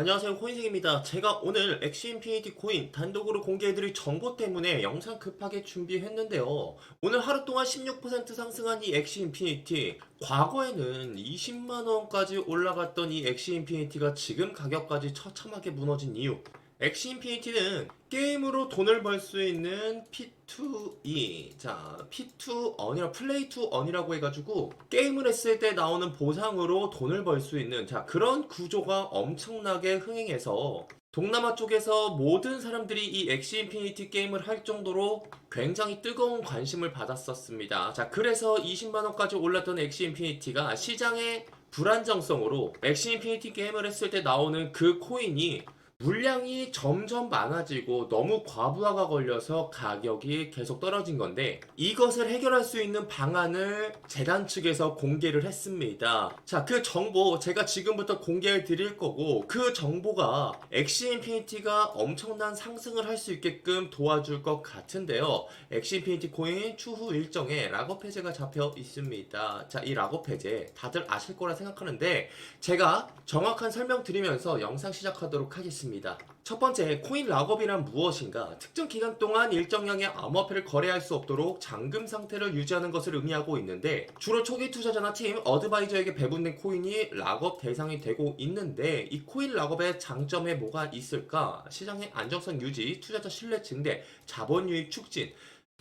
안녕하세요 코인생입니다. 제가 오늘 엑시 인피니티 코인 단독으로 공개해드릴 정보 때문에 영상 급하게 준비했는데요. 오늘 하루 동안 16% 상승한 이 엑시 인피니티 과거에는 20만원까지 올라갔던 이 엑시 인피니티가 지금 가격까지 처참하게 무너진 이유 엑시 인피니티는 게임으로 돈을 벌 수 있는 P2E 자 P2 언이라 플레이 투 언이라고 해가지고 게임을 했을 때 나오는 보상으로 돈을 벌 수 있는 자 그런 구조가 엄청나게 흥행해서 동남아 쪽에서 모든 사람들이 이 엑시 인피니티 게임을 할 정도로 굉장히 뜨거운 관심을 받았었습니다. 자 그래서 20만원까지 올랐던 엑시 인피니티가 시장의 불안정성으로 엑시 인피니티 게임을 했을 때 나오는 그 코인이 물량이 점점 많아지고 너무 과부하가 걸려서 가격이 계속 떨어진 건데 이것을 해결할 수 있는 방안을 재단 측에서 공개를 했습니다. 자, 그 정보 제가 지금부터 공개해 드릴 거고 그 정보가 엑시 인피니티가 엄청난 상승을 할 수 있게끔 도와줄 것 같은데요. 엑시 인피니티 코인 추후 일정에 락업 해제가 잡혀 있습니다. 자, 이 락업 해제 다들 아실 거라 생각하는데 제가 정확한 설명 드리면서 영상 시작하도록 하겠습니다. 첫 번째, 코인 락업이란 무엇인가? 특정 기간 동안 일정량의 암호화폐를 거래할 수 없도록 잠금 상태를 유지하는 것을 의미하고 있는데 주로 초기 투자자나 팀, 어드바이저에게 배분된 코인이 락업 대상이 되고 있는데 이 코인 락업의 장점에 뭐가 있을까? 시장의 안정성 유지, 투자자 신뢰 증대, 자본 유입 촉진,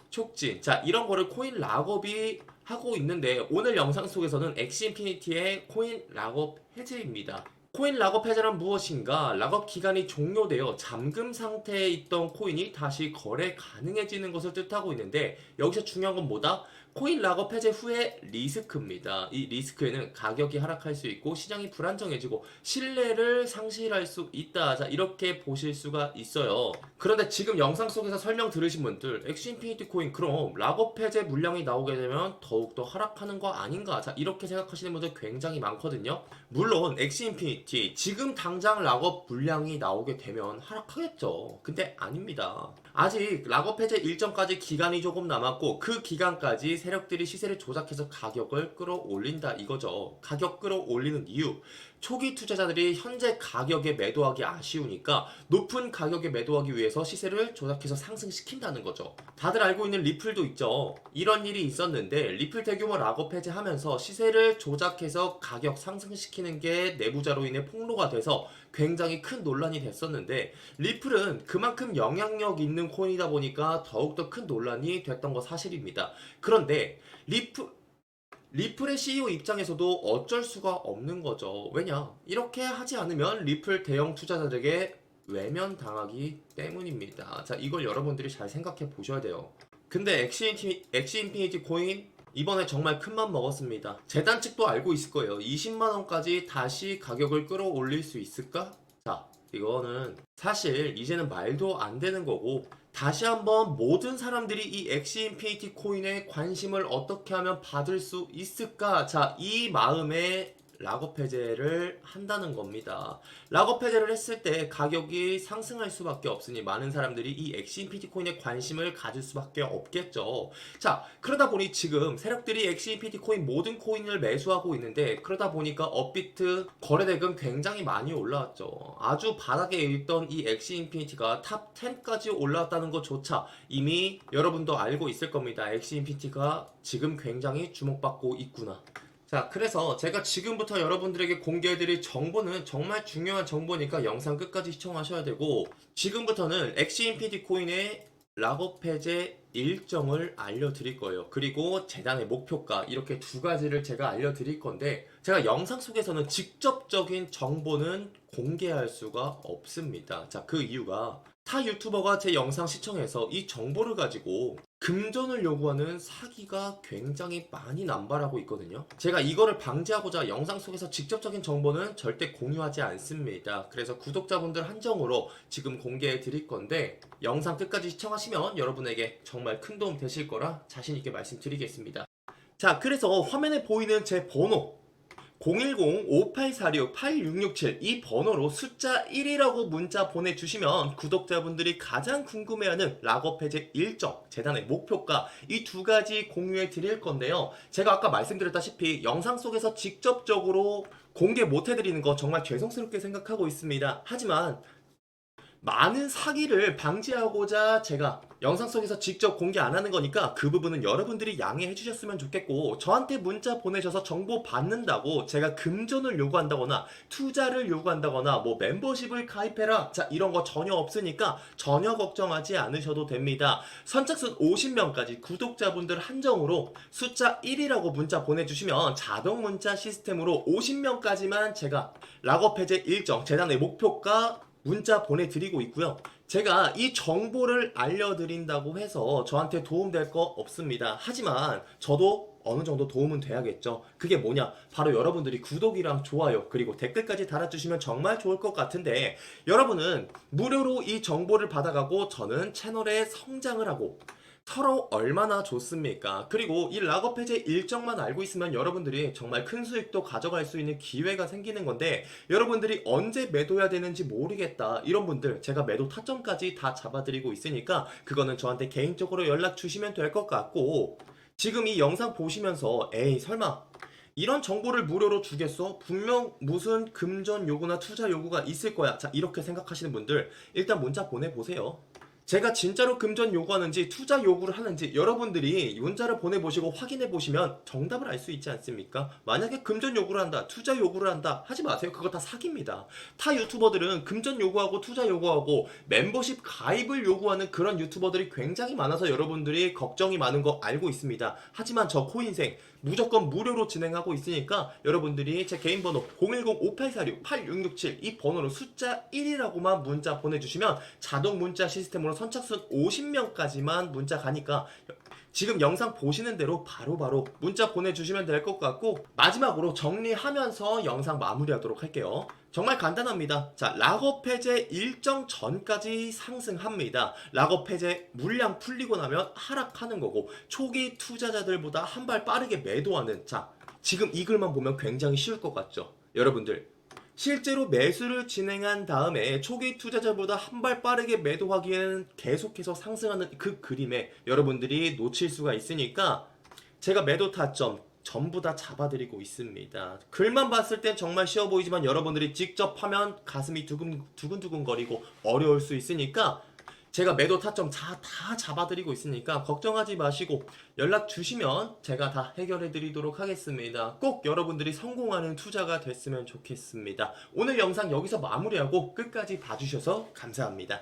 촉진. 자, 이런 거를 코인 락업이 하고 있는데 오늘 영상 속에서는 엑시 인피니티의 코인 락업 해제입니다. 코인 락업 해제란 무엇인가? 락업 기간이 종료되어 잠금 상태에 있던 코인이 다시 거래 가능해지는 것을 뜻하고 있는데 여기서 중요한 건 뭐다? 코인 락업 해제 후에 리스크입니다. 이 리스크에는 가격이 하락할 수 있고 시장이 불안정해지고 신뢰를 상실할 수 있다. 자, 이렇게 보실 수가 있어요. 그런데 지금 영상 속에서 설명 들으신 분들, 엑시 인피니티 코인 그럼 락업 해제 물량이 나오게 되면 더욱더 하락하는 거 아닌가? 자, 이렇게 생각하시는 분들 굉장히 많거든요. 물론 엑시 인피니티 지금 당장 락업 물량이 나오게 되면 하락하겠죠. 근데 아닙니다. 아직 락업 해제 일정까지 기간이 조금 남았고 그 기간까지 세력들이 시세를 조작해서 가격을 끌어올린다 이거죠. 가격 끌어올리는 이유. 초기 투자자들이 현재 가격에 매도하기 아쉬우니까 높은 가격에 매도하기 위해서 시세를 조작해서 상승시킨다는 거죠. 다들 알고 있는 리플도 있죠. 이런 일이 있었는데 리플 대규모 락업 해제하면서 시세를 조작해서 가격 상승시키는 게 내부자로 인해 폭로가 돼서 굉장히 큰 논란이 됐었는데 리플은 그만큼 영향력 있는 코인이다 보니까 더욱더 큰 논란이 됐던 거 사실입니다. 그런데 리플 리플의 CEO 입장에서도 어쩔 수가 없는 거죠. 왜냐? 이렇게 하지 않으면 리플 대형 투자자들에게 외면당하기 때문입니다. 자, 이걸 여러분들이 잘 생각해 보셔야 돼요. 근데 엑시, 인티, 엑시 인피니티 코인 이번에 정말 큰 맘 먹었습니다. 재단 측도 알고 있을 거예요. 20만원까지 다시 가격을 끌어올릴 수 있을까? 자, 이거는 사실 이제는 말도 안 되는 거고 다시 한번 모든 사람들이 이 엑시 인피니티 코인에 관심을 어떻게 하면 받을 수 있을까? 자, 이 마음에 락업 해제를 한다는 겁니다. 락업 해제를 했을 때 가격이 상승할 수밖에 없으니 많은 사람들이 이 엑시 인피니티 코인에 관심을 가질 수밖에 없겠죠. 자, 그러다 보니 지금 세력들이 엑시 인피니티 코인 모든 코인을 매수하고 있는데 그러다 보니까 업비트 거래대금 굉장히 많이 올라왔죠. 아주 바닥에 있던 이 엑시 인피니티가 탑 10까지 올라왔다는 것조차 이미 여러분도 알고 있을 겁니다. 엑시 인피니티가 지금 굉장히 주목받고 있구나. 자, 그래서 제가 지금부터 여러분들에게 공개해드릴 정보는 정말 중요한 정보니까 영상 끝까지 시청하셔야 되고, 지금부터는 엑시 인피니티 코인의 락업 해제 일정을 알려드릴 거예요. 그리고 재단의 목표가 이렇게 두 가지를 제가 알려드릴 건데 제가 영상 속에서는 직접적인 정보는 공개할 수가 없습니다. 자, 그 이유가 타 유튜버가 제 영상 시청해서 이 정보를 가지고 금전을 요구하는 사기가 굉장히 많이 남발하고 있거든요. 제가 이거를 방지하고자 영상 속에서 직접적인 정보는 절대 공유하지 않습니다. 그래서 구독자분들 한정으로 지금 공개해 드릴 건데 영상 끝까지 시청하시면 여러분에게 정말 큰 도움 되실 거라 자신 있게 말씀드리겠습니다. 자, 그래서 화면에 보이는 제 번호 010-5846-8667 이 번호로 숫자 1이라고 문자 보내주시면 구독자분들이 가장 궁금해하는 락업 해제 일정, 재단의 목표가 이 두 가지 공유해 드릴 건데요. 제가 아까 말씀드렸다시피 영상 속에서 직접적으로 공개 못 해드리는 거 정말 죄송스럽게 생각하고 있습니다. 하지만 많은 사기를 방지하고자 제가 영상 속에서 직접 공개 안 하는 거니까 그 부분은 여러분들이 양해해 주셨으면 좋겠고 저한테 문자 보내셔서 정보 받는다고 제가 금전을 요구한다거나 투자를 요구한다거나 뭐 멤버십을 가입해라 자 이런 거 전혀 없으니까 전혀 걱정하지 않으셔도 됩니다. 선착순 50명까지 구독자분들 한정으로 숫자 1이라고 문자 보내주시면 자동 문자 시스템으로 50명까지만 제가 락업 해제 일정 재단의 목표가 문자 보내드리고 있고요. 제가 이 정보를 알려드린다고 해서 저한테 도움될 거 없습니다. 하지만 저도 어느 정도 도움은 돼야겠죠. 그게 뭐냐? 바로 여러분들이 구독이랑 좋아요, 그리고 댓글까지 달아주시면 정말 좋을 것 같은데, 여러분은 무료로 이 정보를 받아가고 저는 채널에 성장을 하고, 서로 얼마나 좋습니까? 그리고 이 락업 해제 일정만 알고 있으면 여러분들이 정말 큰 수익도 가져갈 수 있는 기회가 생기는 건데 여러분들이 언제 매도해야 되는지 모르겠다 이런 분들 제가 매도 타점까지 다 잡아드리고 있으니까 그거는 저한테 개인적으로 연락 주시면 될 것 같고 지금 이 영상 보시면서 에이 설마 이런 정보를 무료로 주겠어? 분명 무슨 금전 요구나 투자 요구가 있을 거야. 자, 이렇게 생각하시는 분들 일단 문자 보내보세요. 제가 진짜로 금전 요구하는지 투자 요구를 하는지 여러분들이 문자를 보내보시고 확인해 보시면 정답을 알 수 있지 않습니까? 만약에 금전 요구를 한다, 투자 요구를 한다 하지 마세요. 그거 다 사기입니다. 타 유튜버들은 금전 요구하고 투자 요구하고 멤버십 가입을 요구하는 그런 유튜버들이 굉장히 많아서 여러분들이 걱정이 많은 거 알고 있습니다. 하지만 저 코인생 무조건 무료로 진행하고 있으니까 여러분들이 제 개인 번호 010-5846-8667 이 번호로 숫자 1이라고만 문자 보내주시면 자동 문자 시스템으로 선착순 50명까지만 문자 가니까 지금 영상 보시는 대로 바로 바로 문자 보내주시면 될 것 같고 마지막으로 정리하면서 영상 마무리하도록 할게요. 정말 간단합니다. 자, 락업 해제 일정 전까지 상승합니다. 락업 해제 물량 풀리고 나면 하락하는 거고 초기 투자자들보다 한 발 빠르게 매도하는 자, 지금 이 글만 보면 굉장히 쉬울 것 같죠. 여러분들 실제로 매수를 진행한 다음에 초기 투자자보다 한 발 빠르게 매도하기에는 계속해서 상승하는 그 그림에 여러분들이 놓칠 수가 있으니까 제가 매도 타점 전부 다 잡아드리고 있습니다. 글만 봤을 땐 정말 쉬워 보이지만 여러분들이 직접 하면 가슴이 두근, 두근두근거리고 어려울 수 있으니까 제가 매도 타점 다, 다 잡아드리고 있으니까 걱정하지 마시고 연락 주시면 제가 다 해결해 드리도록 하겠습니다. 꼭 여러분들이 성공하는 투자가 됐으면 좋겠습니다. 오늘 영상 여기서 마무리하고 끝까지 봐주셔서 감사합니다.